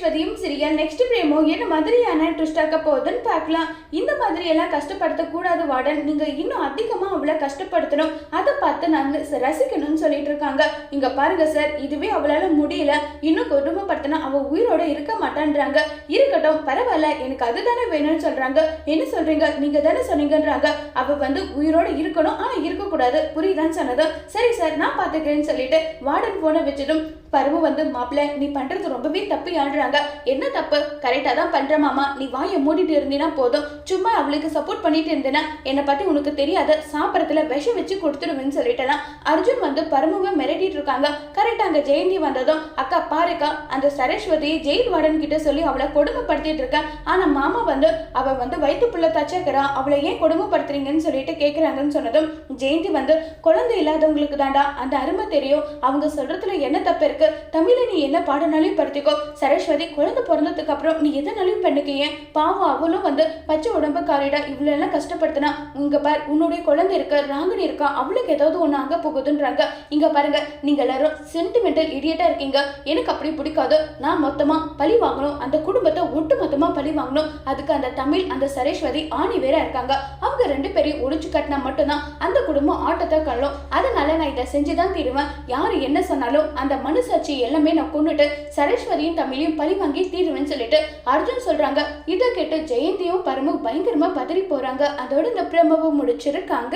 சரஸ்வதியும் Syria next பிரேமோ என்ன மாதிரியான ட்விஸ்டாக்க போகுதுன்னு பார்க்கலாம். இந்த மாதிரி எல்லாம் கஷ்டப்படுத்த கூடாது வார்டன் நீங்க இன்னும் அதிகமா அவளை கஷ்டப்படுத்தணும். அதை பார்த்து நாங்க ரசிக்கணும்னு சொல்லிட்டு இருக்காங்க. இங்க பாருங்க சார் இதுவே அவளால முடியல. இன்னும் குடும்பப்படுத்தினா அவ உயிரோட இருக்க மாட்டான்றாங்க. இருக்கட்டும் பரவாயில்ல எனக்கு அதுதானே வேணும்னு சொல்றாங்க. என்ன சொல்றீங்க? நீங்க தானே சொன்னீங்கன்றாங்க. அவ வந்து உயிரோட இருக்கணும். ஆனா இருக்க கூடாது புரியுதான்னு சொன்னதும் சரி சார் நான் பாத்துக்கிறேன்னு சொல்லிட்டு வார்டன் போனை வச்சதும் பருவம் வந்து மாப்பிள்ள நீ பண்றது ரொம்பவே தப்பு ஆடுறாங்க என்ன தப்பு? கரெக்டா தான் பண்ற மாமா. நீ வாயை மூடிட்டு இருந்தீனா போதும். சும்மா அவளுக்கு சப்போர்ட் பண்ணிட்டு இருந்தேனா என்னை பத்தி உனக்கு தெரியாத. சாப்பிடத்துல விஷம் வச்சு கொடுத்துருவேன்னு சொல்லிட்டேனா. அர்ஜுன் வந்து பரமுவை மிரட்டிட்டு இருக்காங்க. கரெக்டா அங்க ஜெயந்தி வந்ததும் அக்கா பாருக்கா அந்த சரஸ்வதி ஜெயில் வார்டன் கிட்ட சொல்லி அவளை கொடுமைப்படுத்திட்டு இருக்க. ஆனா மாமா வந்து அவ வந்து வயிற்றுப்புள்ள தச்சக்கிறா. அவளை ஏன் கொடுமைப்படுத்துறீங்கன்னு சொல்லிட்டு கேக்குறாங்கன்னு சொன்னதும் ஜெயந்தி வந்து குழந்தை இல்லாதவங்களுக்கு தாண்டா அந்த அருமை தெரியும். அவங்க சொல்றதுல என்ன தப்பு இருக்கு? தமிழ நீ என்ன பாடனாலையும் படுத்திக்கோ. சரஸ்வதி குழந்தை பிறந்ததுக்கு அப்புறம் நீ எதனாலையும் பண்ணுக்கீங்க பாவம் அவளும் வந்து பச்சை உடம்பு காரிடா இவ்வளவு எல்லாம் கஷ்டப்படுத்தினா. உங்க பார் உன்னுடைய குழந்தை இருக்க? ராங்கனி இருக்கா? அவளுக்கு ஏதாவது ஒண்ணு அங்கே போகுதுன்றாங்க. இங்க பாருங்க நீங்க எல்லாரும் சென்டிமெண்டல் இடியட்டா இருக்கீங்க. எனக்கு அப்படி பிடிக்காது. நான் மொத்தமா பழி வாங்கணும். அந்த குடும்பத்தை ஒட்டு மொத்தமா பழி வாங்கணும். அதுக்கு அந்த தமிழ் அந்த சரஸ்வதி ஆணி வேற இருக்காங்க. அவங்க ரெண்டு பேரையும் ஒழிச்சு கட்டினா மட்டும்தான் அந்த குடும்பம் ஆட்டத்தை கள்ளும் அதனால நான் இதை செஞ்சுதான் தீருவேன். யாரு என்ன சொன்னாலும் அந்த மனுசாட்சி எல்லாமே நான் கொண்டுட்டு சரஸ்வதியும் தமிழையும் பழி வாங்கி தீருவேன்னு சொல்லிட்டு அர்ஜுன் சொல்றாங்க. இதை கேட்டு ஜெயந்தியும் பரமும் பயங்கரமா பதறி போறாங்க. அதோட இந்த பிரமவும் முடிச்சிருக்காங்க.